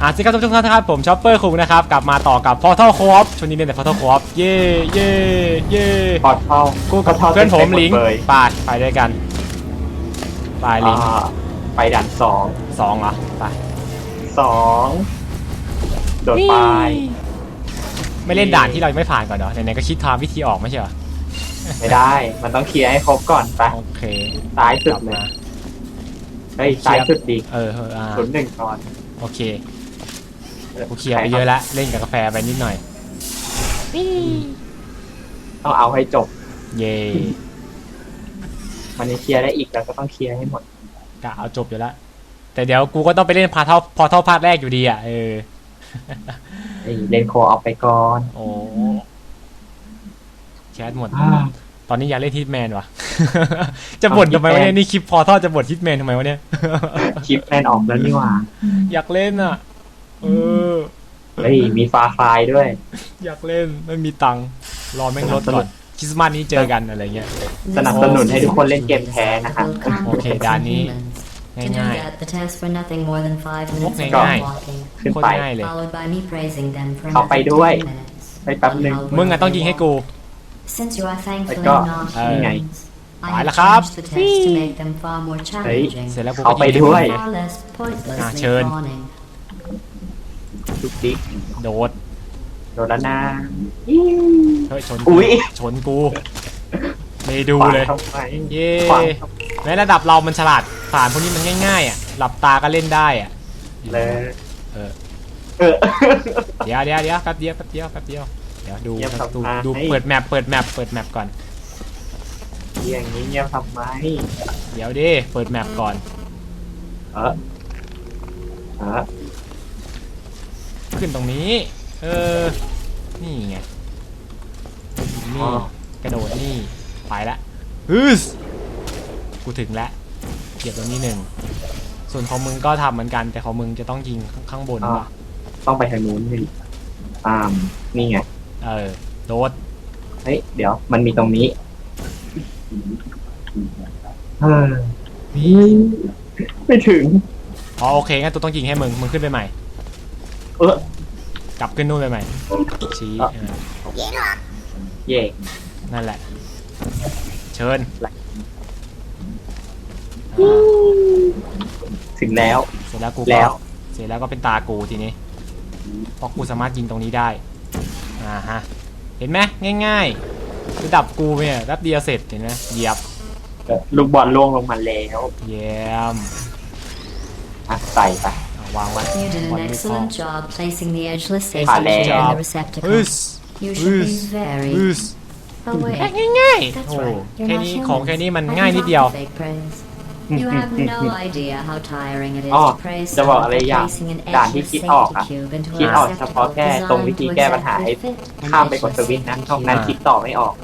อะสิครับทุกท่านนะครับผมชอปเปอร์คุงนะครับกลับมาต่อกับ Portal Co-op ช่วงนี้เล่นแต่ Portal Co-op เย่เย่เย่พอดเข้ากูกับพดข้าเพื่อนผมต็ๆหดลิงเลยไปไปด้วยกันไปลิงอ่าไปด่านสองสองเหรอไปสองโดดไปไม่เล่นด่านที่เรายังไม่ผ่านก่อนเหรอไหนๆก็คิดทางวิธีออกไม่ใช่เหรอไม่ได้ มันต้องเคลียร์ให้ครบก่อนไปโอเคซ้ายสุกดลับเลยมาเฮ้ยซ้ายสุดดีเออเอออ่าศูนย์หนึ่งก่อนโอเค กูเคลียร์ไปเยอะแล้วเล่นกับกาแฟไปนิดหน่อย ต้องเอาให้จบ เย่มันยังเคลียร์ได้อีกแล้วก็ต้องเคลียร์ให้หมด กะเอาจบอยู่แล้วแต่เดี๋ยวกูก็ต้องไปเล่นพาร์ทพอร์ทัลพาร์ทแรกอยู่ดีอะเออเฮ้ยเล่นโคออกไปก่อนโอ้แคสหมด อ่าตอนนี้อยากเล่นฮิตแมนวะ จะบ่นทำไมวะเนี่ยนี่คลิปพอร์ทัลจะบ่นฮิตแมนทำไมวะเนี่ย คลิปแมนออกแล้วนี่หว่า อยากเล่นอะ เออ เฮ้ยมีฟาไฟล์ด้วย อยากเล่นไม่มีตังค์รอแม่งลดก่อนคริสต์มาสนี้เจอกันอะไรเงี้ย สนับสนุนให้ทุกคนเล่นเกมแพ้นะครับโอเคด่านนี้ ง่าย The test for nothing more than five minutes of ง่าย walking, ขึ้นโคตไป รง่ายเลย followed by me praising them for เข้าไป another ด้วย 10 minutes. ไปแป๊บหนึ่ง มึงอะต้องยิงให้กู Since you are thankfully Let's go. not เออ humans, I ไป have แล้วครับ changed the test to make them far more เฮ้ย challenging เสร็จแล้วกูเอาก็ไปยิงให้ด้วยมึง far less pointlessly เชิญ fawning. ทุกดิ๊กโดดโดนแล้วนะ เฮ้ยชนอุ๊กูย ชนกูไม่ดูเลย ขวางทำไม เย้ขวางทในระดับเรามันฉลาดผ่านพวกนี้มันง่าย ๆ อะ หลับตาก็เล่นได้อะำเลยเออ เออ เดี๋ยวเดี๋ยวเดี๋ยวแป๊บเดียวแป๊บเดียวแป๊บเดียว เดี๋ยวดูเงียบครับดูทำไมดูเปิดแมปเปิดแมปเปิดแมปก่อน อย่างนี้เงียบทำไมเดี๋ยวดิ เปิดแมปก่อน เออเออ ขึ้นตรงนี้ เออ นี่ไงอ๋นี่อกระโดดนี่ ไปละฮึสกูถึงแล้วเก็บตรงนี้หนึ่ง ส่วนของมึงก็ทำเหมือนกัน แต่ของมึงจะต้องยิงข้างบนอ่าว่ะต้องไปทางนู้นนี่ตาม นี่ไง เออ โดด เฮ้ย เดี๋ยว มันมีตรงนี้เออไม่ถึง อ๋อโอเคงั้นตัวต้องยิงให้มึง มึงขึ้นไปใหม่ เออกลับขึ้นนู่นไปใหม่ชี้อะเออเย่นั่นแหละ เชิญไหลอ่าถึงแล้ว เสร็จแล้วกูแล้ก็ว เสร็จแล้วก็เป็นตากูทีนี้เพราะกูสามารถยิงตรงนี้ได้อ่าฮะเห็นไหมง่ายๆระดับกูเนี่ยแป๊บเดียวเสร็จเห็นไหมเหยียบเออลูกบอลล่วงลงมาแล้วเยี่ยมอะใส่ไปเอา วางไว้ You did วัน an ไม่พอ excellent job placing the edgeless safety Vale. pin in Job. the receptacle. อึส You should be อึส very. อึส Oh wait, ง่ายๆ that's โอ้ right. You're แค่ not นี้ human. ของแค่นี้มัน I ง่าย can นิด talk เดียว to fake praise. You have no idea how tiring it is อ๋อ to praise จะบอก someone อะไร by อย่าง placing an ด่านที่ edgeless คิดออก safety อะ cube into คิด a ออกเฉพาะ receptacle แค่ตรงวิ designed ธี to แก้ปัญหาให้ exactly fit an ข้ามไปกด edgeless สวิตช์นะ safety นอกนั้น cube. คิดต่อไม่ออก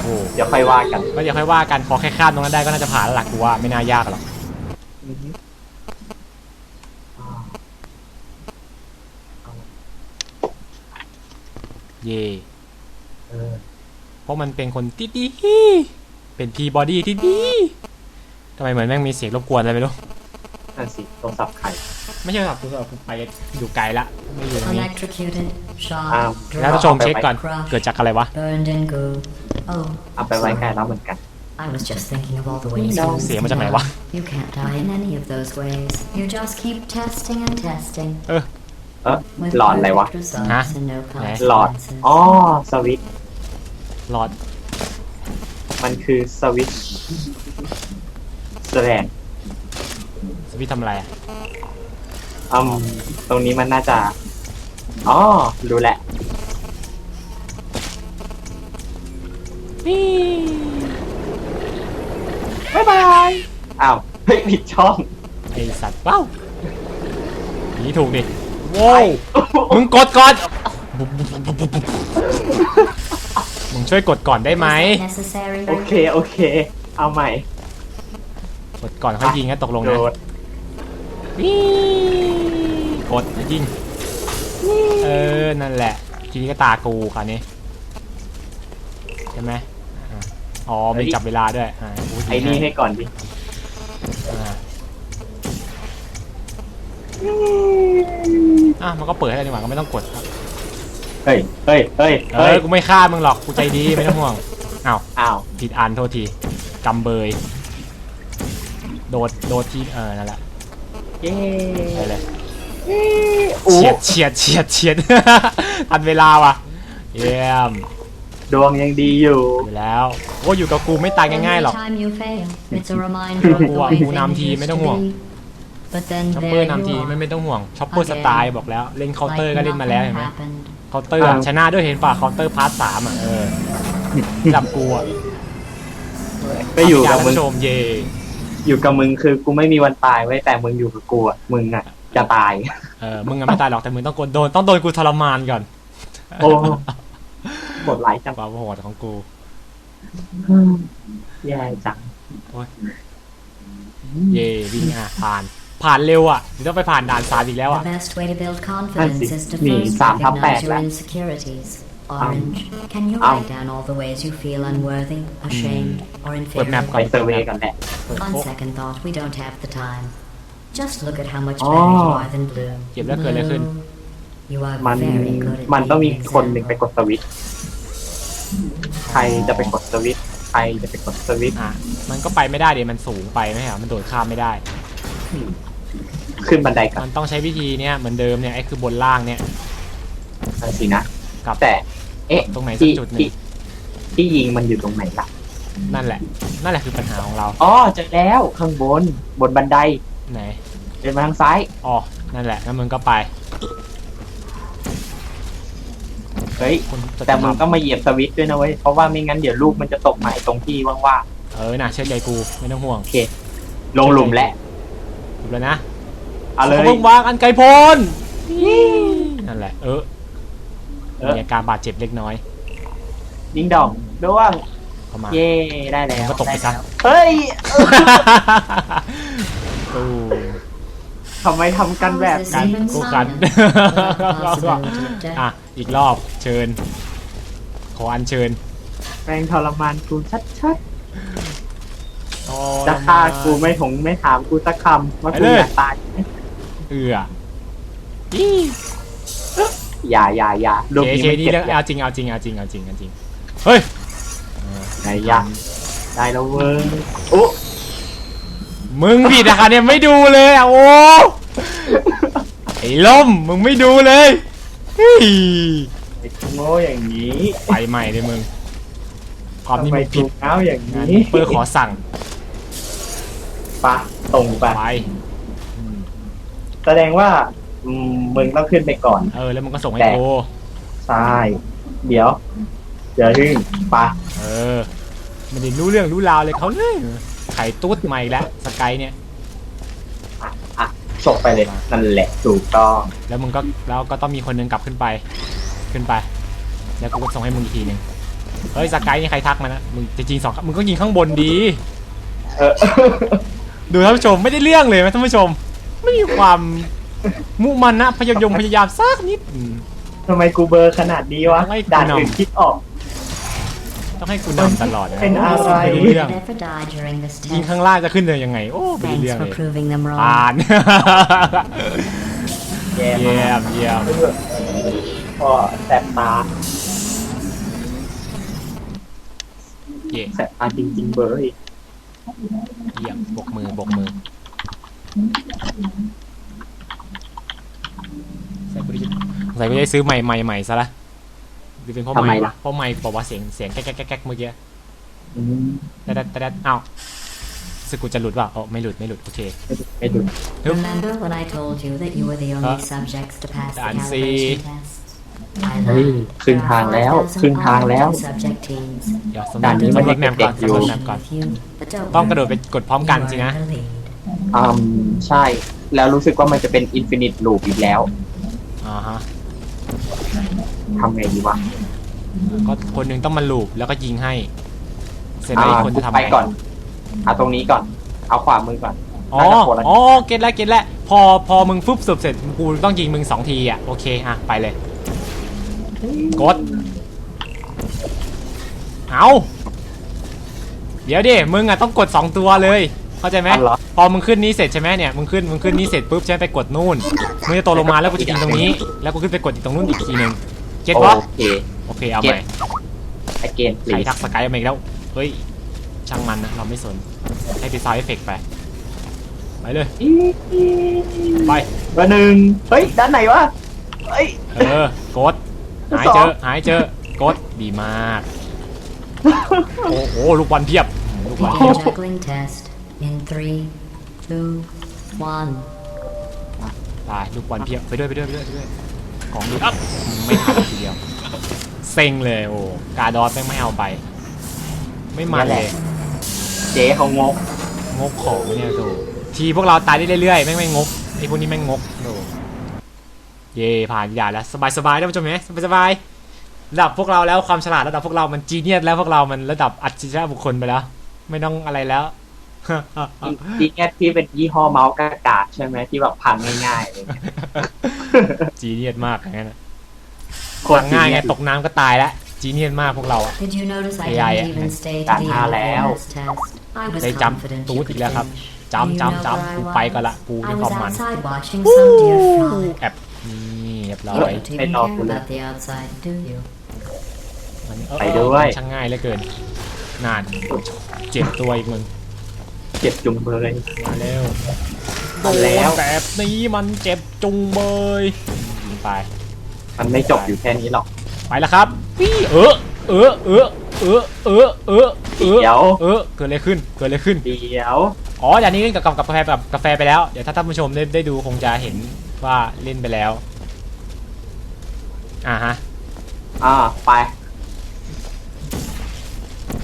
โอ้เดี๋ยวค่อยว่ากัน ก็เดี๋ยวค่อยว่ากันขอแค่ข้ามตรงนั้นได้ก็น่าจะผ่านแล้วล่ะกูว่าไม่น่ายากหรอก เย่เออเพราะมันเป็นคนที่ดี เป็นพีบอดี้ที่ดีทำไมเหมือนแม่งมีเสียงรบกวนอะไรไม่รู้นั่นสิโทรศัพท์ใครไม่ใช่หรอกกูแบบไปอยู่ไกลละไม่อยู่ตรงนี้ Electrocuted, shot, อ้าว แล้ว dropped, ผู้ชมเช็คก่อน เกิดจากอะไรวะ burned and goo. Oh, เอาไปไว้ใกล้แล้วเหมือนกัน I was just thinking of all the ways No. you เสียงมาจากไหนวะ You can't die in any of those ways. You just keep testing and testing เออ with หลอดอะไรวะ perfect results Hả? and no หลอด consequences. อ๋อ สวิตช์หลอดมันคือสวิตช์แสดงสวิตช์ทำอะไรอะอืมตรงนี้มันน่าจะ อ๋อ รู้แหละบ๊ายบายอ้าวเฮ้ยผิดช่องไอสัตว์เป้าหนีถูกดิโว้วมึงกดก่อนมึงช่วยกดก่อนได้ไหม Necessary โอเคโอเค เอาใหม่กดก่อนค่อยยิงนะตกลงโดนะดกดยิงเออนั่นแหละทีนี้ก็ตากูคราวนี้ใช่ไหม อ่าอ๋อมีจับเวลาด้วยอ่ากูยิงไอ้นี่ให้ก่อนดิอ่าอะมันก็เปิดให้เลยดีกว่าก็ไม่ต้องกดเฮ้ยเฮ้ยเฮ้ยเอเฮ้ยอกูไม่ฆ่ามึงหรอกกูใจดีไม่ต้องห่วงอ้าวอ้าวผิดอันโทษทีกำเบย โดดโดดที่เออนั่นแหละเย้ไปเลยโอ้เฉียดเฉียดเฉียดเฉียด ทันเวลาว่ะเยี่ยม ดวงยังดีอยู่ อยู่แล้วโอ้อยู่กับกูไม่ตายง่ายๆหรอก Every time you fail, it's a reminder of the กูอะ way กู things นำทีม used ไม่ to ต้องห่วง be. But then ช็อปเปอ there ร์นำที you ไม่ are, ไม่ต้องห่วงช็อปเปอร์สไตล์บอกแล้วเล่นเคาน์เตอร์ก็ like เล่นมาแล้ว nothing เห็นไหม happened. เคาน์เตอร์อะชนะด้วยเห็นป่ะเคาน์เตอร์พาร์ทสามอะเออจับกูอะก็อยู่กับท่านมึงผู้ชมเย่อยู่กับมึงคือกูไม่มีวันตายไว้ยแต่มึงอยู่กับกูอะมึงอะจะตาย เออมึงอะไม่ตายหรอกแต่มึงต้องกดโดนต้องโดนกูทรมานก่อน โอ้ หมดหลายจังความโหดของกูแย่จังเย่วิ่งอะผ่าน ผ่านเร็วอะเดี๋ยวต้องไปผ่านด่านสามอีกแล้ว The อะ best way to build confidence Fancy. is to Me, first Sam, how recognize bad, your right? insecurities. Orange, can you Um. write down all the ways you feel unworthy, ashamed, or เปิดแมป inferior? ก่ไปอนเซอร์เวย์ก่อนแหละ On second thought, we don't have the time. Just look at how much Oh. better you are than Bloom. เก็บแล้วเกิดอะไรขึ้น Bloom, You are มัน very good at มันต้องมี being คนหนึ่งไป example. กดสวิตช์ใครจะไปกดสวิตช์ใครจะไปกดสวิตช์อะมันก็ไปไม่ได้เดี๋ยวมันสูงไปไม่ใช่เหรอมันโดดข้ามไม่ได้ ขึ้นบันไดก่อนมันต้องใช้วิธีเนี้ยเหมือนเดิมเนี่ยไอ้คือบนล่างเนี่ยนั่นสินะกับแต่ เอ๊ะตรงไหนสักที่จุดหนึ่งที่ที่ยิงมันอยู่ตรงไหนล่ะ นั่นแหละ นั่นแหละคือปัญหาของเราอ๋อเจอแล้วข้างบนบนบันไดไหนเดินมาทางซ้ายอ๋อนั่นแหละงั้นมึงก็ไป เฮ้ยคุณจะแต่มึงก็มาเหยียบสวิตช์ด้วยนะเว้ย เพราะว่าไม่งั้นเดี๋ยวลูกมันจะตกใหม่ตรงที่ว่างเออน่ะเชื่อใจกูไม่ต้องห่วงๆลงหลุมแล้วถูกแล้วนะเอาเลยขพิ่งวางอันไกลโพ้นนั่นแหละ เออเออ มีอาการบาดเจ็บเล็กน้อยดิ้งดองร่วงเข้ามา เย่ได้แล้วมันก็ตกไปซะเฮ้ย ตู้ ทำไมทำกันแบบ How is นี้ this even คู่กัน Simon? Without the possibility of death. อะ อีกรอบเชิญ ขออัญเชิญแม่งทรมานกูชัดโอ้ๆจะฆ่ากูไม่ถงไม่ถามกูสักคำว่าไปกูเลยอยากตายเอืออี้อย่าอย่าอย่าลูกเคนี้เคมันนี่เจ็บเรื่องอย่าเอาจริงเอาจริงเอาจริงเอาจริงเอาจริง เฮ้ย ไหนอย่าได้แล้วเว้ยโอ้ มึงผิดนะคะเนี่ยไม่ดูเลยอะโอ้ไอ้ล่มมึงไม่ดูเลยเฮ้ยไอ้โง่อย่างนี้ไปใหม่เลยมึงความทำนี่ไมมึงกูผิดเง้าอย่างงานนี้เปอร์ขอสั่งปะตรงไปไปแสดงว่าอืมมึงต้องขึ้นไปก่อน เออแล้วมึงก็ส่งให้แต่กูใช่เดี๋ยว เดี๋ยวพึ่งปะเออไม่ได้รู้เรื่องรู้ราวเลยเขาเลย ไข่ตุ๊ดใหม่แล้วสกายเนี่ย อะส่งไปเลยนั่นแหละถูกต้องแล้วมึงก็แล้วก็ต้องมีคนนึงกลับขึ้นไป ขึ้นไป แล้วกูก็ส่งให้มึงอีกทีหนึ่งเฮ้ยสกายนี่ใครทักมานะมึงจริงๆสองมึงก็ยิงข้างบนดี เออ ดูท่านผู้ชมไม่ได้เรื่องเลยไหมท่านผู้ชม ไม่มีความมุมันนะพยายมพยายามสักนิดอืม ทำไมกูเบลอร์ขนาดนี้วะไม่กูด่านนำ อื่นคิดออก ต้องให้กูนำตลอดนะเป็นอะไรไม่ได้เรื่อง Never die during this ยิง test. ข้างล่างจะขึ้นเลยยังไง โอ้ไม่ได้ Thanks เรื่อง for เลย proving them ผ่า wrong. น แย่เยี่มายกมเยี่ยมก็แสบตาเย่แสบตาจริงๆเบอร์อีกเยี่ยมบกมือบกมือใส่กูได้ใส่กูได้ซื้อใหม่ใหม่ใหม่ซะละ หรือเป็นเพราะใหม่เพราะใหม่บอกว่าเสียงเสียงแก๊กแก๊กแก๊กแก๊กเมื่อกี้อืมแต่แต่แต่อ้าวสกุลจะหลุดป่ะอ๋อไม่หลุดไม่หลุดโอเค ไม่ดู Remember when I told you that you were the only Uh, subjects to pass the and see. calibration test? I เฮ้ย lied. ครึ่งทางแล้ว There are ครึ่งทางแล้ว5,000 subject teams. เดี๋ยวสด่านนี้ำมัมันนเล็กแนมก่อนเด็กๆอยู่ สำนักแนมก่อน With you, but don't ต้องกระโดด worry, ไปกดพร้อมกัน you สิ are นะ in the lead. อืมใช่ แล้วรู้สึกว่ามันจะเป็นอินฟินิตลูปอีกแล้ว อ่าฮะ ทำไงดีวะก็คนหนึงต้องมาลูบแล้วก็ยิงให้ เสร็จแล้วอีกคนจะทำไปไงก่อนเอาตรงนี้ก่อน เอาขวามือก่อนอ๋อน่าจะคนละอ๋อเก็ตแล้วเก็ตแล้วพอพอมึงฟึบสุบเสร็จกูต้องยิงมึงสองทีอะโอเคอะไปเลยกดเอาเดี๋ยวดิมึงอะต้องกดสองตัวเลยเข้าใจไหมอ๋อเหรอพอมึงขึ้นนี้เสร็จใช่ไหมเนี่ยมึงขึ้นมึงขึ้นนี้เสร็จปุ๊บใช่ไหมไปกดนู่นมึงจะตกลงมาแล้วกูจะยิงตรงนี้ แล้วกูขึ้นไปกดอีกตรงนู้นอีกทีหนึ่ง เก็ตโอปะเค โอเคเอาใหม่ again ใคร please ทักสกายมาอีกแล้ว เฮ้ย ช่างมันนะ เราไม่สน ให้ไปซาวเอฟเฟกไป ไปเลย ไปเบอร์หนึ่งเฮ้ย ด้านไหนวะ เฮ้ย เออ กด หายเจอ หายเจอ กด ดีมาก โอ้โห ลูกบอลเพียบ ลูกบอล Begin juggling test in three, two, one. ตาย ลูกบอลเพียบ ไปด้วย ไปด้วย ไปด้วยไปด้วย ของดูอัพไม่ทันทีเดียว เซ็งเลยโอ้กาดอสแม่งไม่เอาไป ไม่มันเลย เจ๊เขางก งกของเนี่ยโถทีพวกเราตายได้เรื่อยๆแม่งไม่งกไอ้พวกนี้แม่งงกโถเย่ผ่านด่านแล้วสบายๆท่านผู้ชมไหมสบายๆระดับพวกเราแล้วความฉลาดระดับพวกเรามันจีเนียสแล้วพวกเรามันระดับอัจฉริยะบุคคลไปแล้ว ไม่ต้องอะไรแล้ว จริงๆแค่ที่เป็นยี่ห้อเมาส์กากาใช่ไหมที่แบบพังง่ายๆอะไรเงี้ยจีเนียสมากอย่างนั้นอะโคทาตรงง่ายไงเนีสตกน้ำก็ตายแล้วจีเนียสมากพวกเราอะ Did you notice I AI didn't even stay to the end of the Tahan honest test? I was ได้จ confident ำตู you ดอี could กแล้วครับ finish. จำจำจำกูไปก่อนละกู I มีความ was มัน outside watching some deer frolic. แอบนี่เรียบร้อ You ย don't even care about the outside, do you? มันเออไปด้วยมันช่างง่ายเหลือเกินนานเจ็บตัวอีกมึง เจ็บจุงเบยมาเร็วมาแล้วโดนแบบนี้มันเจ็บจุงเบยยิงไปมันไม่จบอยู่แค่นี้หรอก ไปแล้วครับพี่เออเออเออเออเออเออเออเดี๋ยว เออเกิดอะไรขึ้นเกิดอะไรขึ้น เดี๋ยว อ๋ออย่างนี้เล่นกับกับกาแฟกับกาแฟไปแล้ว เดี๋ยวถ้าท่านผู้ชมได้ได้ดูคงจะเห็นว่าเล่นไปแล้ว อ่าฮะ อ่า ไป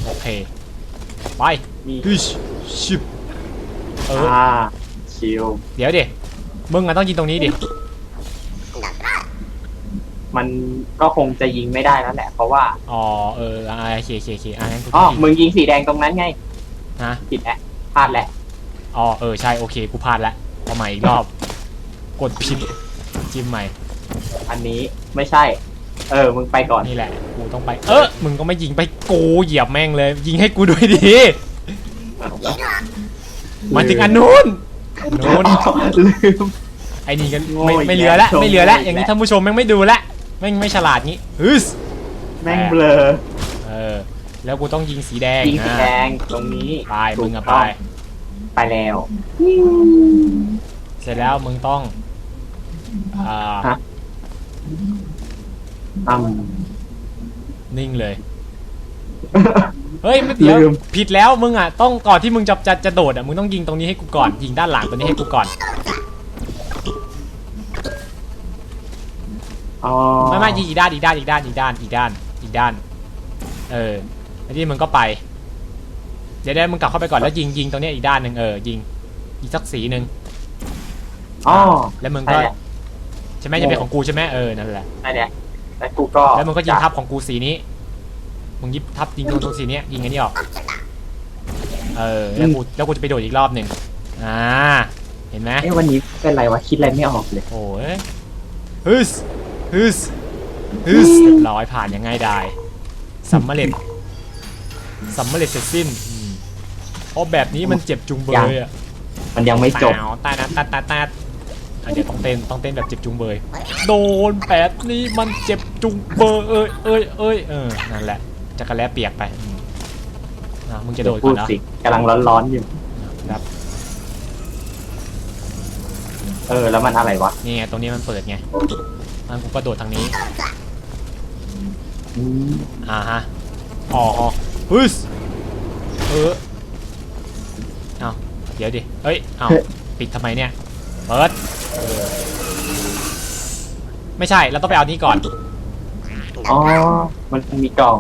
โอเค ไปนี่ฮึช ชิบเอออ่าชิลเดี๋ยวดิมึงอะต้องยิงตรงนี้ดิมันก็คงจะยิงไม่ได้แล้วแหละ เพราะว่าอ๋อเอออ่าโอเคโอเคโอเคอ่างั้นกูอ๋อต้องยิงมึงยิงสีแดงตรงนั้นไงฮะผิดแหละพลาดแหละอ๋อเออใช่โอเคกูพลาดแล้วเอาใหม่อีกรอบ กดผิดจิ้มใหม่ อันนี้ไม่ใช่ เออ มึงไปก่อนนี่แหละ กูต้องไป เออมึงก็ไม่ยิงไปกูเหยียบแม่งเลย ยิงให้กูด้วยดิ มาถึงอันนู้นอันนู้นลืม ไอ้นี่ก็โง่ไม่อีกไม่เหลือแล้ว แล้ว ไม่เหลือแล้วโง่อีกอย่างนี้แล้วท่านผู้ชมแม่งไม่ดูละแม่งไม่ฉลาดงี้ฮึสแม่งเบลอเออ แล้วกูต้องยิงสีแดงยิงสีนะแดงตรงนี้ไปมึงอะถูกไปต้ไปแล้ว เสร็จแล้วมึงต้องอ่าฮะอืมนิ่งเลย เฮ้ยไม่เดี๋ยวลืม ผิดแล้วมึงอะต้องก่อนที่มึงจะจะจะโดดอะมึงต้องยิงตรงนี้ให้กูก่อนยิงด้านหลังตัวนี้ให้กูก่อนอ๋อไม่ไม่ยิงอีกด้านอีกด้านอีกด้านอีกด้านอีกด้านอีกด้าน เออแล้วที่มึงก็ไป เดี๋ยวเดี๋ยวมึงกลับเข้าไปก่อนแล้วยิงยิงตรงเนี้ยอีกด้านหนึ่งเออยิงอีกสักสีหนึ่งอ๋อ แล้วมึงใช่ก็แหละ ใช่ไหมจะเป็นของกูใช่ไหมเออนั่นแหละใช่เนี่ยแล้วกูก็แล้วมึงก็ยิงทับของกูสีนี้ มึงยิบทับยิงตรงตรงสีเนี้ยยิงอันนี้ออก เออแล้วกูแล้วกูจะไปโดดอีกรอบหนึ่งอ่า เห็นไหมเอ้ยวันนี้เป็นไรวะคิดอะไรไม่ออกเลย โอ้ยฮึสฮึสฮึสเรียบร้อยผ่านยังง่ายได้สำเร็จสำเร็จเสร็จสิ้นอืมเพราะแบบนี้มันเจ็บจุงเบยอะมันยังไม่จบแตวตาดตาดตาดตาดอะเดี๋ยวต้องเต้นต้องเต้นแบบเจ็บจุงเบย โดนแบบนี้มันเจ็บจุงเบยเอ้ยเอ้ยเอ้ยเออนั่นแหละ จักรแล้เปียกไปอืมอะมึงจะโดดก่พูอดนนะสิกำลังร้อนๆอยู่ ครับเออ แล้วมันอะไรวะนี่ไงตรงนี้มันเปิดไงมันกูกระโดดทางนี้ อืมอ่าฮะ อ๋ออ๋อฮึสเออ เอาเดี๋ยวดิ เฮ้ย เอาปิดทำไมเนี่ย เปิดเออไม่ใช่ เราต้องไปเอานี้ก่อน อ๋อ มันมีกล่อง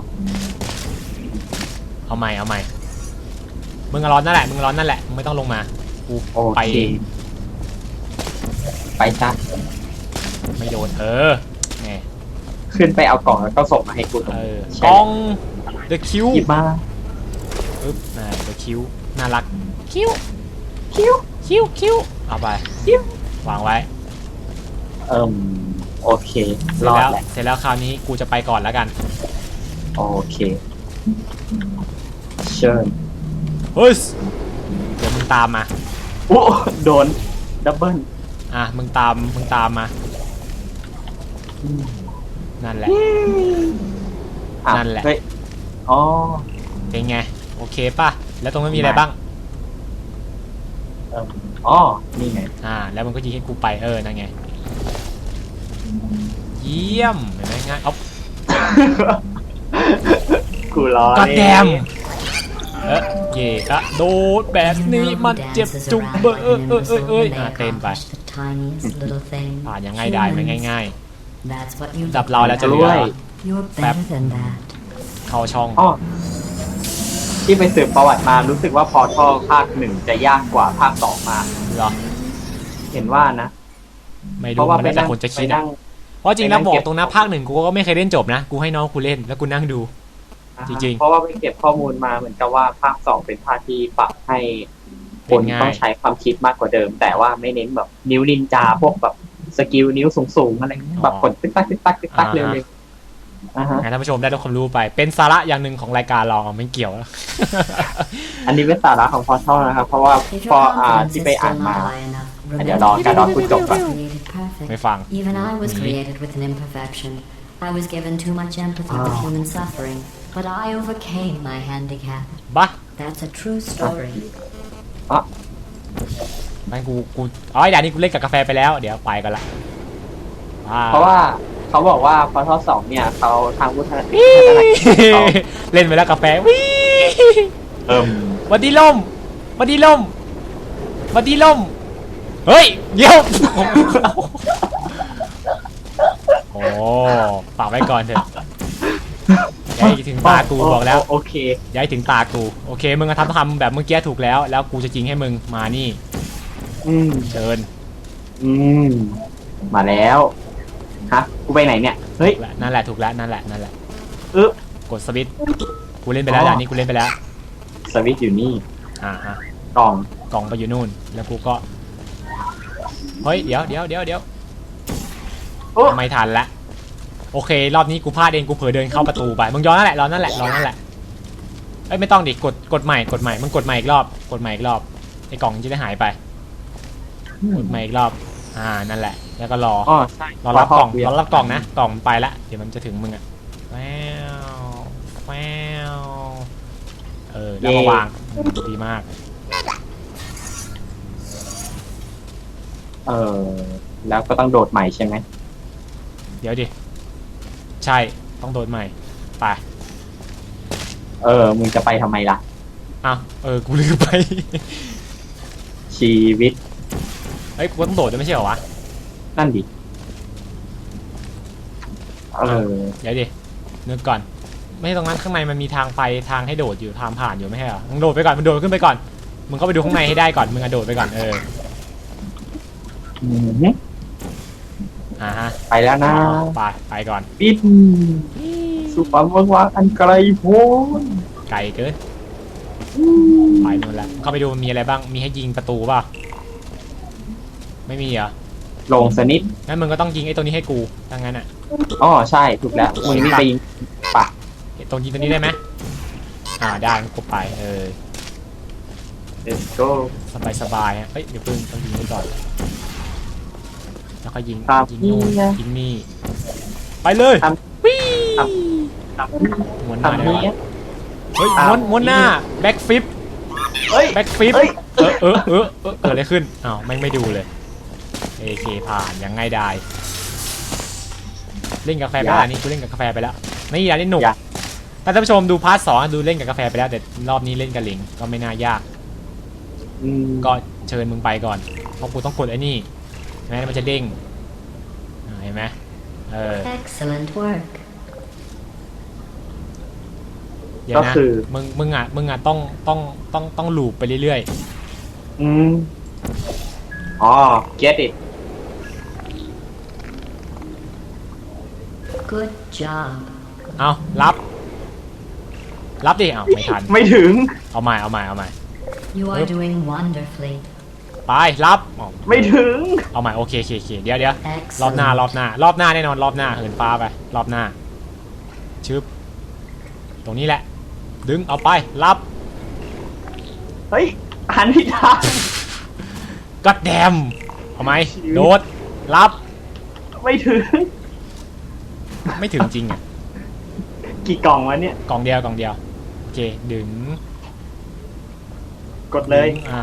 เอาใหม่เอาใหม่มึงอะร้อนนั่นแหละมึงร้อนนั่นแหละมึงไม่ต้องลงมากูโอไปเคเองไปซะไม่โดนเออแหมขึ้นไปเอากล่องแล้วก็ส่งมาให้กูตรงเออใช่กล้อง The Q หยิบมาปึ๊บน่า The Q น่ารัก Q คิ้ว Q Q เอาไปคิ้ววางไว้เอิ่มโอเค เสร็รจอดแล้วแหละเสร็จแล้วคราวนี้กูจะไปก่อนแล้วกัน โอเค เชิญเฮ้ยเดี๋ยวมึงตามมา โอ้โดน ดับเบิลอะมึงตามมึงตามมา นั่นแหละ อ่นั่นแหละ เฮ้ยอ๋อ เป็นไง โอเคป่ะ แล้วตรงนั้นมีอะไรบ้าง เอิ่มอ๋อ นี่ไง อ่า แล้วมันก็ยิงให้กูไปเออนั่นไง เยี่ยมเห็นไหมง่ายเอา กูรอก็นี่แดม เออเย่อะโดดแบบ You นี้ know มัน who เจ็บ dances จุก around เบอร์ like เออ an เออเออเออ imbecile อะ when they เต้นไป accomplish the tiniest little thing. ผ่านยังไงได้มัน Humans. ง่าย That's what you ๆดับ look เราแล้วจะเหลืด้อวย You're Fab. better than that. เข้าช่องอ๋อที่ไปสืบประวัติมารู้สึกว่าพอท่อภาคหนึ่งจะยากกว่าภาคสองมากเหรอเห็นว่านะ ไม่เพรู้ราะว่ามันไปแล้วแต่นั่งคนจะไปคิดอะนั่งเพราะจริงไปนั่แล้วงบอเก็กบตรงนะภาคหนึ่งกูก็ไม่เคยเล่นจบนะ กูให้น้องกูเล่นแล้วกูนั่งดู จริงๆ เพราะว่าไปเก็บข้อมูลมาเหมือนกับว่าภาคสองเป็นภาคที่ปรับให้คเป็นนง่ายต้องใช้ความคิดมากกว่าเดิม แต่ว่าไม่เน้นแบบนิ้วนินจาพวกแบบสกิลนิ้วสูงๆอะไรเงี้ยแบบกดติ๊กตักติ๊กตักติ๊กตักเร็วๆอ่าฮะให้ท่านผู้ชมได้รับความรู้ไปเป็นสาระอย่างหนึ่งของรายการเราไม่เกี่ยวแล้วอันนี้เป็นสาระของพอท่อนะครับ เพราะว่า If พอ your อ่า confidence ที่ is ไปอ่าน still มา not high enough, เดี๋ยว remember รอการรอคุณจบก่อน you were created perfect. ไม่ฟัง Even I was Mhm. created with an imperfection. I was given too much empathy with Ah. human suffering, but I overcame my handicap. บ้า That's a true story. มันกูกูอ๋อไอ้ด่านนี้กูเล่นกับกาแฟไปแล้วเดี๋ยวไปกันละอ่เพราะว่าเขาบอกว่าพอท่อสองเนี่ยเขาทางพุทธศาสนาเขาเล่นไปแล้วกาแฟวิเอิ่มวันดีล่มวันดีล่มวันดีล่มเฮ้ยเดี๋ยวโอ้ฝากไว้ก่อนเถอะอ ย่าให้ถึงตากูบอกแล้วโอเคอย่าให้ถึงตากูโอเคมึงก็ทำทำแบบเมื่อกี้ถูกแล้ว แล้วกูจะจริงให้มึงมานี่อืมเชิญอืมมาแล้วฮะกูไปไหนเนี่ยเฮ้ยนั่นแหละถูกแล้วนั่นแหละนั่นแหละอึ๊บกดสวิตช์กูเล่นไปแล้วอ๋อด่านนี้กูเล่นไปแล้วสวิตช์อยู่นี่อ่าฮะกล่องกล่องไปอยู่นู่น แล้วกูก็เฮ้ยเดี๋ยวเดี๋ยวเดี๋ยวเดี๋ยวโอ้ไม่ทันละ โอเค รอบนี้กูพลาดเองกูเผลอเดินเข้าประตูไปมึงย้อนนั่นแหละรอนั่นแหละรอนั่นแหละเอ้ยไม่ต้องดิกดกดใหม่กดใหม่มึงกดใหม่อีกรอบ กดใหม่อีกรอบไอ้กล่องจะได้หายไปกดใหม่อีกรอบอ่านั่นแหละ แล้วก็รออ๋อใช่รอรับกล่องพท่รอรับกล่องนะกล่องมันไปละเดี๋ยวมันจะถึงมึงอะแววแววเออแล้วก็วางอืมดีมากเออแล้วก็ต้องโดดใหม่ใช่ไหมเดี๋ยวดิ ใช่ ต้องโดนใหม่ ไป เออ มึงจะไปทำไมล่ะอ้าวเออ กูลืมไป ชีวิต เฮ้ย กูต้องโดดด้วยไม่ใช่เหรอวะ นั่นดิ เออ เดี๋ยวดินึกก่อน ไม่ใช่ตรงนั้นข้างในมันมีทางไปทางให้โดดอยู่ทางผ่านอยู่ไม่ใช่เหรอมึงโดดไปก่อนมึงโดดขึ้นไปก่อน มึงเข้าไปดูข้างในให้ได้ก่อน มึงอะโดดไปก่อน เออ อืม อ่าฮะไปแล้วนะไปไปก่อนปิดสุปเมืองวางอันไกลโพ้นไกลเกินไปนู่นแล้วเข้าไปดูมันมีอะไรบ้างมีให้ยิงประตูเปล่ะไม่มีเหรอลงสนิทงั้นมึงก็ต้องยิงไอ้ตัวนี้ให้กูถ้างั้นอะอ๋อใช่ถูกแล้วมึงนี่ไปยิงปะไอ้ตรงยิงตัวนี้ได้ไหมอ่าได้งั้นกูไปเออ let's go สบายสบายๆฮะเฮ้ยเดี๋ยวเพิ่งต้องยิงนี่ก่อน แล้วก็ยิงครับยิงนู่นนี่นะ ยิงนี่ ไปเลยทวิ่ครับม้วนหน้าทำได้นี้วะเฮ้ยครับม้วนม้วนหน้าแบ็กฟิปเฮ้ย แบ็กฟิปเฮ้ย เออเออเออเออเกิดอะไรขึ้นอ้าวแม่งไม่ดูเลยเอเคผ่านยังง่ายดายเล่นกาแฟไปแล้วอันนี้กูเล่นกับกาแฟไปแล้วไม่อยากเล่นหนุกอยากถ้าท่านผู้ชมดูพาร์ทสองดูเล่นกับกาแฟไปแล้วแต่รอบนี้เล่นกับหลิงก็ไม่น่ายาก อืมก็เชิญมึงไปก่อนเพราะกูต้องกดไอ้นี่ แม้มันจะเด้งอ่าเห็นไหมเออ Excellent work. เดี๋ยวก็นะคือมึงมึงอะมึงอะต้องต้องต้องต้องลูปไปเรื่อยอืมอ๋อ get it Good job. ๆ เอารับ รับดิเอาไม่ทัน ไม่ถึง เอาใหม่เอาใหม่เอาใหม่ You are Yep. doing wonderfully. ไปรับอ๋อไม่ถึง เอาใหม่โอเคโอเคโอเคเดี๋ยวเดี๋ยวรอบหน้า Excellent. รอบหน้ารอบหน้าแน่นอนรอบหน้าเหินฟ้าไปรอบหน้าชึบตรงนี้แหละ ดึงเอาไปรับเฮ้ยหันผิดทางก็แดมเอาไหมโดดรับไม่ถึง ไม่ถึงจริงอะกี่กล่องวะเนี่ย กล่องเดียวกล่องเดียวโอเคดึง กดเลยอ่า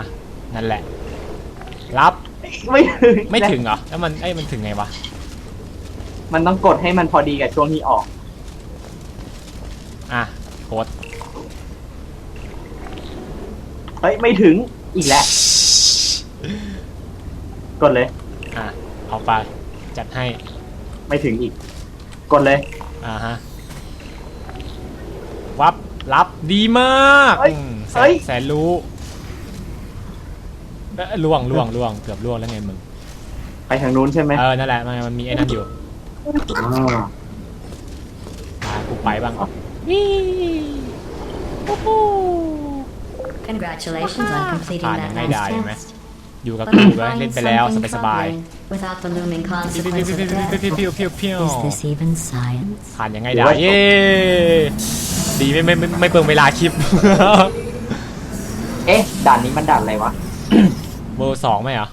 นั่นแหละ รับไม่ถึงไม่ถึงเหรอแล้วมันเอ้ยมันถึงไงวะมันต้องกดให้มันพอดีกับช่วงที่ออก อะโคตรเฮ้ย ไม่ถึงอีกแล้ว กดเลย อะเอาไปจัดให้ไม่ถึงอีก กดเลย อ่าฮะวับรับดีมากเฮ้ยอืมแสเฮ้นยแสนรู้ เอ้ยล่วงล่วงล่วงเกือบล่วงแล้วไงมึง ไปทางนู้นใช่ไหมเออ นั่นแหละ มันมันมีไอ้นั่นอยู่อ่าอ่ากูไปบ้างนี่โอ้โห Congratulations on completing Ah, that ngay last đài mà. test. อยู่กับ But กู I'm เลย trying เล่นไปแล้ว ส something บาย troubling without the looming ๆ consequence of death. พิวพิวพิว Is this even science? ผ่านยังไงได้ เย้ ดีไม่ไม่ไม่ไม่เปลืองเวลาคลิป เอ๊ะด่านนี้มันด่านอะไรวะ เบอร์สองไหมเหรอ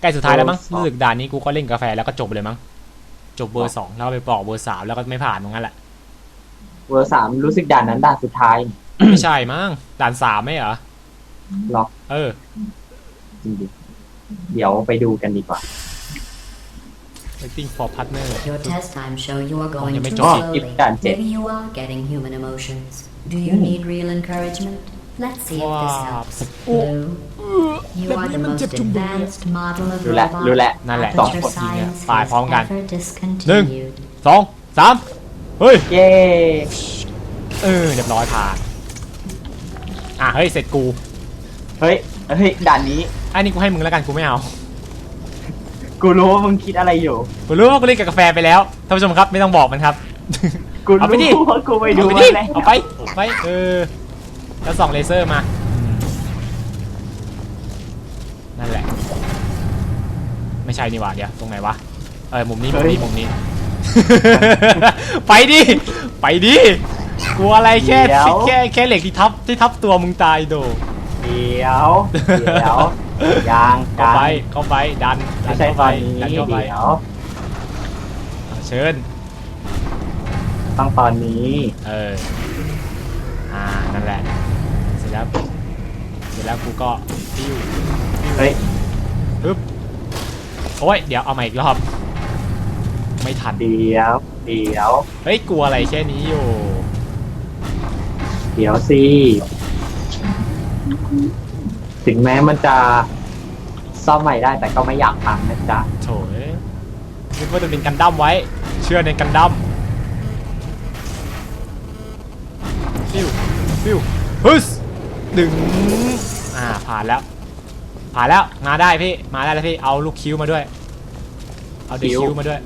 ใกล้สุดท้ายแล้วมั้งเบอร์สองรู้สึกด่านนี้กูก็เล่นกาแฟแล้วก็จบเลยมั้งจบเบอร์สองแล้วไปปอกเบอร์สามแล้วก็ไม่ผ่านตรงนั้นแหละเวอร์สามรู้สึกด่านนั้นด่านสุดท้ายไม่ใช่มั้งด่านสามไม่เหรอหรอเออจริงดิเดี๋ยวไปดูกันดีกว่า waiting for partner Your test times show you are going Oh, too you may drop it. slowly. Done, Jet. Maybe you are getting human emotions. Do you need real encouragement? Let's see if this Wow. helps. Blue, you are the most advanced model of รู้แล้ว robot. รู้แล้วนั่นแหละสอง But ค your น science ตาย has พร้อมกัน ever discontinued. สองสามเฮ้ย เย้ เออเรียบร้อยผ่านอะเฮ้ยเสร็จกู เฮ้ย เฮ้ย ด่านนี้ อันนี้กูให้มึงแล้วกันกูไม่เอา กูรู้ว่ามึงคิดอะไรอยู่ กูรู้ว่ากูเล่นกับกาแฟไปแล้วท่านผู้ชมครับไม่ต้องบอกมันครับ กูเอาไปดิ รู้ว่ากูไปดูเอาไปมาดิแล้วเอาไปเอาไปเออแล้วส่องเลเซอร์มา ไม่ใช่นี่หว่าเดี๋ยวตรงไหนวะเออมุมนี้มุมนี้มุมนี้ ไปดิไปดิกลัวอะไรแค่แค่แค่เหล็กที่ทับที่ทับตัวมึงตายโดเดี๋ยวเดี๋ยวยังเข้าไปเข้าไปดันดัไม่นใช่เข้าตไปอนนี้ดันเข้าไปเดี๋ยวอะเชิญต้องตอนนี้เอออ่านั่นแหละเสร็จแล้วเสร็จแล้วกูก็ปิ้วเฮ้ยปึ๊บ โอ้ยเดี๋ยวเอาใหม่อีกรอบ ไม่ทัน เดี๋ยว เดี๋ยว เฮ้ยกลัวอะไรแค่นี้อยู่ เดี๋ยวสิ ถึงแม้มันจะซ่อมใหม่ได้แต่ก็ไม่อยากพังนะจ๊ะโถยนึกว่าจะเป็นกันดั้มไว้ เชื่อในกันดั้มฟิวฟิวฮึสดึง อ่าผ่านแล้ว ผ่านแล้วมาได้พี่มาได้แล้วพี่เอาลูกคิ้วมาด้วย เอาเด็กคิ้ว คิ้วมาด้วย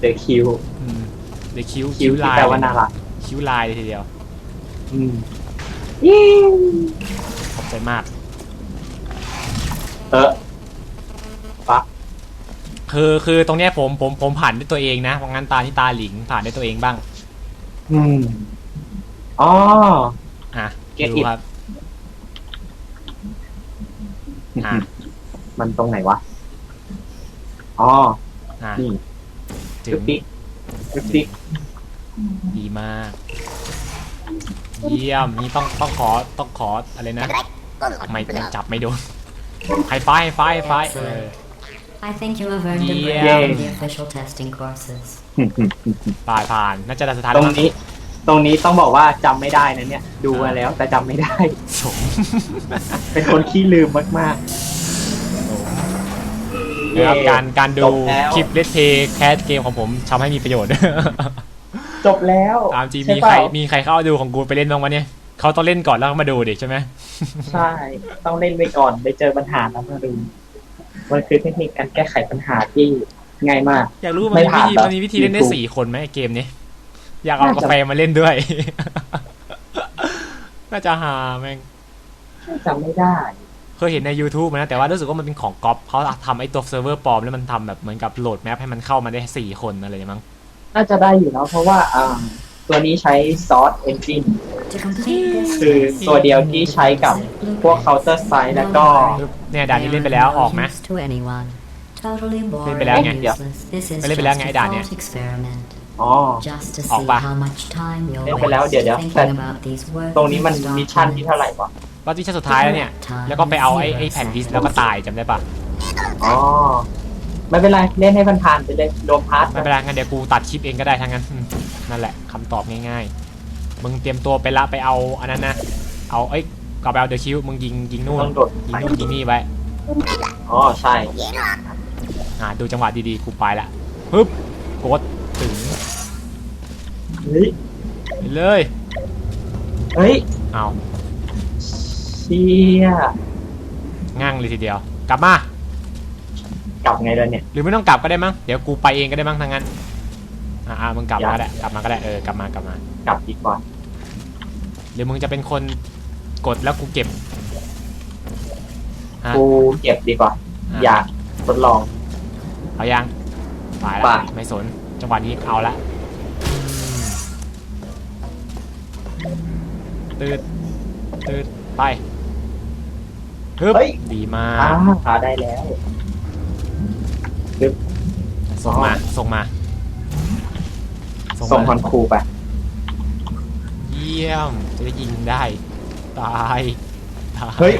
เดอะคิวอืมเด็กคิ้วคิวที่ลายแปลว่าน่ารักคิ้วลายเลยทีเดียวอืมขอบใจมาก เออปะคือคือตรงเนี้ยผมผมผมผ่านด้วยตัวเองนะเพราะงั้นตาที่ตาหลิงผ่านด้วยตัวเองบ้างอืมอ๋อ อะ Get ดู it ครับ อะมันตรงไหนวะ อ๋อ อะนี่ถึจุ๊งบติ๊กจุ๊บติ๊กดีมาก เยี่ยม นี่ต้องต้องขอต้องขออะไรนะ ไม่ไม่จับไม่โดนไฮไฟไฮไฟไฮไฟเออ I think you have earned a Yeah. break in the official testing courses. ปลายผ่านน่าจะด่านสุดท้ายตรงแล้วมั้งนี้ ตรงนี้ต้องบอกว่าจำไม่ได้นะเนี่ย ดูมาแล้วแต่จำไม่ได้ สม เป็นคนขี้ลืมมาก นะครับการการดูจบแล้ว คลิปเล t เพย์แคสเกมของผมทำให้มีประโยชน์ ๆ จบแล้วตามจริงใช่มีเปใครล่ามีใครเข้าดูของกูไปเล่นบ้างวะเนี่ยเขาต้องเล่นก่อนแล้วก็มาดูดิใช่ไหมใช่ ต้องเล่นไปก่อนไปเจอปัญหาแล้วมาดูมันคือเทคนิคการแก้ไขปัญหาที่ง่ายมาก อยากรู้มันไม่มีผ่าวินธีแบบมันมีวิธีเล่นได้ YouTube สี่คนไหมเกมนี้ อยากเอาน่าจะกาแฟมาเล่นด้วย น่าจะหาแม่งจำไม่ได้เคยเห็นใน YouTube มานะ แต่ว่ารู้สึกว่ามันเป็นของก๊อปเขาทำไอ้ตัวเซิร์ฟเวอร์ปลอมแล้วมันทำแบบเหมือนกับโหลดแมปให้มันเข้ามาได้สี่คนอะไรอย่างเงี้ยมั้งน่าจะได้อยู่แล้วเพราะว่าอ่าตัวนี้ใช้ซอสเอนจิน To complete this คือ test, ตัวเดียวที่ใช้กับพวก Counter Strike แล้วก็ปึ๊บเนี่ยด่านนี้เล่นไปแล้วออกไหม to anyone. Totally boring เล่นไปแล้วไง and useless. This is เล่นไปแล้วไง just ไอ้ a ด่านเนี่ย thought experiment. อ๋อ Just to ออก see ปะ how much time you'll เล่นไปแล้ว waste เดี๋ยวเดี๋ยวแต่ thinking about these ตรงนี้มัน worthless มิชชั่นที่เท่าไหร่วะรอบที่ชั้นสุดท้ายแล้วเนี่ย แล้วก็ไปเอาไอ้ไอ้แผ่นดิสก์แล้วก็ตายจำได้ปะอ๋อ ไม่เป็นไร เล่นให้มันผ่านไปเลยรวมพาร์ทไม่เป็นไรงั้นเดี๋ยวกูตัดคลิปเองก็ได้ทั้งนั้นอืมนั่นแหละคำตอบง่ายๆ มึงเตรียมตัวไปละไปเอาอันนั้นนะ เอาเอ้ยกลับไปเอาเดอะคิวมึงยิงยิงนู่นต้องโดดยิงไปนู่นยิงนี่ไว้อ๋อ ใช่ อ่าดูจังหวะดีๆกูไปละปึ๊บกด ถึงเฮ้ย ไปเลยเฮ้ยเอาเชี่ยง่างเลยทีเดียว กลับมา กลับไงแล้วเนี่ย หรือไม่ต้องกลับก็ได้มั้งเดี๋ยวกูไปเองก็ได้มั้งทางนั้นอ่าอ่ามึงกลับมาก็ได้กลับมาก็ได้เออกลับมากลับมากลับดีกว่าหรือมึงจะเป็นคนกดแล้วกูเก็บฮะกูเก็บดีกว่าะอยากทดลองเอายังไปไปละไม่สน จังหวะนี้เอาละตืดตืดไปฮึบเฮ้ย ดีมาอ้ากหาได้แล้วส่งมา ส่งมา ส่งมาคอนครูไปเยี่ยม จะได้ยิงได้ ตาย ตาย เฮ้ย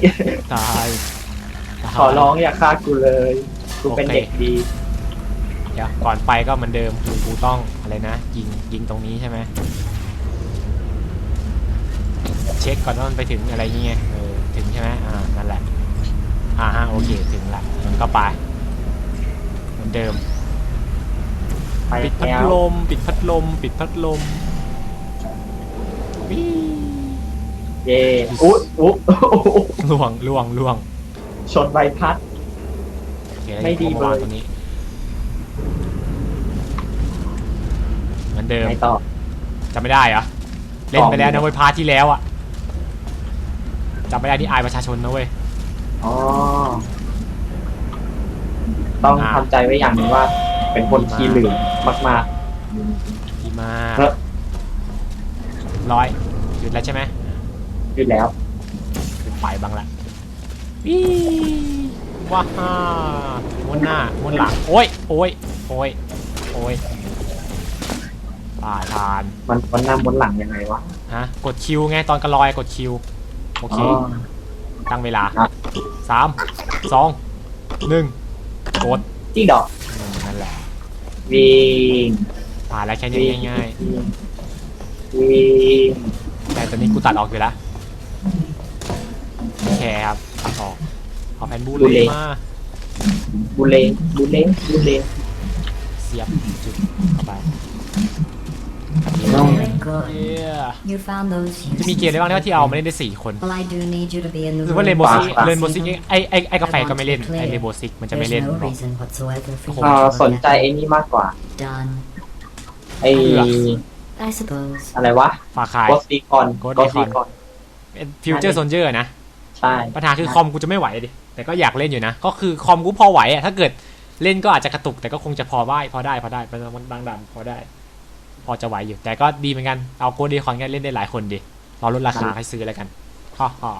ตายตายขอร้องอย่าฆ่ากูเลย กูเป็นโอเคเด็กดี เดี๋ยวก่อนไปก็เหมือนเดิมคือกูต้องอะไรนะ ยิงยิงตรงนี้ใช่ไหมเช็คก่อนว่ามันไปถึงอะไรเงี้ยเออถึงใช่ไหมอ่านั่นแหละอ่าฮะโอเคถึงละมันก็ไปเหมือนเดิมไปปิดพัดแล้วลม ปิดพัดลม ปิดพัดลมวิเย่อุ๊อุ๊ล่วงล่วงล่วงชนใบพัดโอเคไม่ดีอาาวางเลยตรงนี้เหมื อนเดิมไงต่อ จำไม่ได้เหรอเล่นไปแล้วนะเว้ยพาร์ทที่แล้วอะจำไม่ได้ที่อายประชาชนนะเว้ย อ๋อ ต้องอ่า ทำใจไว้อย่างหนึงว่า เป็นคนขี้ลืมมากดีมากเฮ้ยร้อยหยุดแล้วใช่ไหมๆอยู่แล้ว หยุดไปบ้างละวิว้าฮ่าม้วนหน้าม้วนหลัง โอ้ยโอ้ยโอ้ยโอ้ย ป่าทานมันมันหน้าบนหลังยังไงวะ ฮะกดคิวไงตอนกระลอยกดคิวโอเค อ๋อ ตั้งเวลาอะสามสองหนึ่งกดจริงดอกอืมนั่นแหละวิ่งผ่านแล้วแค่นี้วิ่งง่ายวิ่งๆแต่ตอนนี้กูตัดออกอยู่แล้วโอเคครับตัดออกเอาแผ่นบูเลย์มาบูเลงบูเลงบูเลงเสียบจุดเข้าไป Very good. เย้ You found those จะมีเกมอะไรบ้างที่ว่าที่เอามาเล่นได้สี่คน Well, I do need you to be in the หรือว่า room เรนโบซิก this เรนโบซิก evening. ไอไอไอกาแฟก็ไม่เล่นไอเรนโบซิกมันจะไม่ There's เล่น no reason whatsoever for you เอ่อ to สนใจ forget. ไอ้นี่มากกว่า Done. ไอ้ I suppose. อะไรวะฝากขาย กอซีคอน Ghost กอซี Recon คอนเป็นฟิวเจอร์โซนเจอร์นะ ใช่ปัญหาคือคอมกูจะไม่ไหวดิ แต่ก็อยากเล่นอยู่นะ ก็คือคอมกูพอไหวอะถ้าเกิดเล่นก็อาจจะกระตุก แต่ก็คงจะพอได้ พอได้ พอได้บางบางดันพอได้ พอจะไหวอยู่ แต่ก็ดีเหมือนกัน เอาโกดีคอนกันเล่นได้หลายคนดิรอลดราคาให้ซื้อแล้วกันฮ่าฮ่า